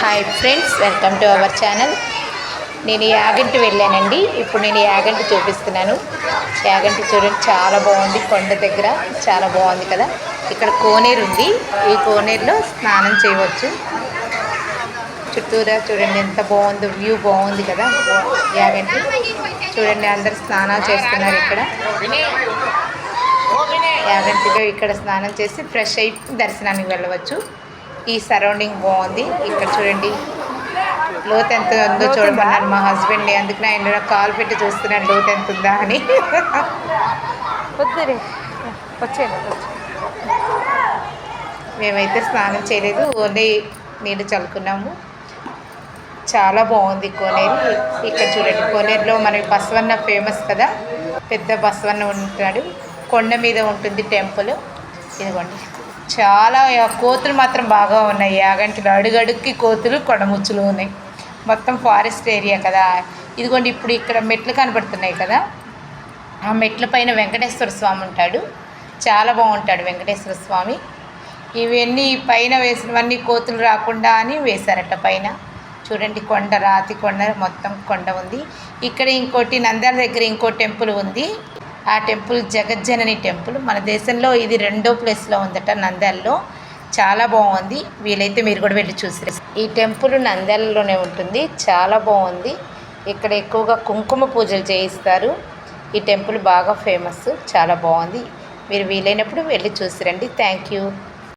Hi friends welcome to our channel నేను యాగంటి వెళ్ళానండి. ఇప్పుడు నేను యాగంటి చూపిస్తున్నాను. యాగంటి చూడండి చాలా బాగుంది కొండ దగ్గర. చాలా బాగుంది కదా. ఇక్కడ కోనేరు ఉంది. ఈ కోనేరులో స్నానం చేయవచ్చు. చుట్టూరా చూడండి ఎంత బాగుందో వ్యూ బాగుంది కదా. యాగంటి. చూడండి అందరు స్నానాలు చేస్తున్నారు ఇక్కడ. యాగంటిలో ఇక్కడ స్నానం చేసి ఫ్రెష్ అయి దర్శనానికి వెళ్ళవచ్చు. ఈ సరౌండింగ్ బాగుంది. ఇక్కడ చూడండి. లోతు ఎంత ఉందో చూడమన్నాను మా హస్బెండ్ని. అందుకని ఆయన కాల్ పెట్టి చూస్తున్నాను లోతు ఎంత ఉందా అని. మేమైతే స్నానం చేయలేదు. ఓన్లీ నీళ్ళు చల్లుకున్నాము. చాలా బాగుంది కోనేరు. ఇక్కడ చూడండి కోనేరులో మనకి బసవన్న ఫేమస్ కదా? పెద్ద బసవన్న ఉంటాడు కొండ మీద ఉంటుంది టెంపుల్. ఇదిగోండి. చాలా కోతులు మాత్రం బాగా ఉన్నాయి. యాగంటిలో అడుగడుక్కి కోతులు కొడముచ్చులు ఉన్నాయి. మొత్తం ఫారెస్ట్ ఏరియా కదా. ఇదిగోండి ఇప్పుడు ఇక్కడ మెట్లు కనబడుతున్నాయి కదా. ఆ మెట్ల పైన వెంకటేశ్వర స్వామి ఉంటాడు. చాలా బాగుంటాడు వెంకటేశ్వర స్వామి. ఇవన్నీ పైన వేసినవన్నీ కోతులు రాకుండా అని వేశారట పైన. చూడండి కొండ రాతి కొండ మొత్తం కొండ ఉంది. ఇక్కడ ఇంకోటి నంద్యాల దగ్గర ఇంకో టెంపుల్ ఉంది. ఆ టెంపుల్ జగజ్జనని టెంపుల్. మన దేశంలో ఇది రెండో ప్లేస్లో ఉందట నంద్యాలలో. చాలా బాగుంది. వీలైతే మీరు కూడా వెళ్ళి చూసి ఈ టెంపుల్ నంద్యాలలోనే ఉంటుంది. చాలా బాగుంది. ఇక్కడ ఎక్కువగా కుంకుమ పూజలు చేయిస్తారు. ఈ టెంపుల్ బాగా ఫేమస్. చాలా బాగుంది. మీరు వీలైనప్పుడు వెళ్ళి చూసిరండి. Thank you.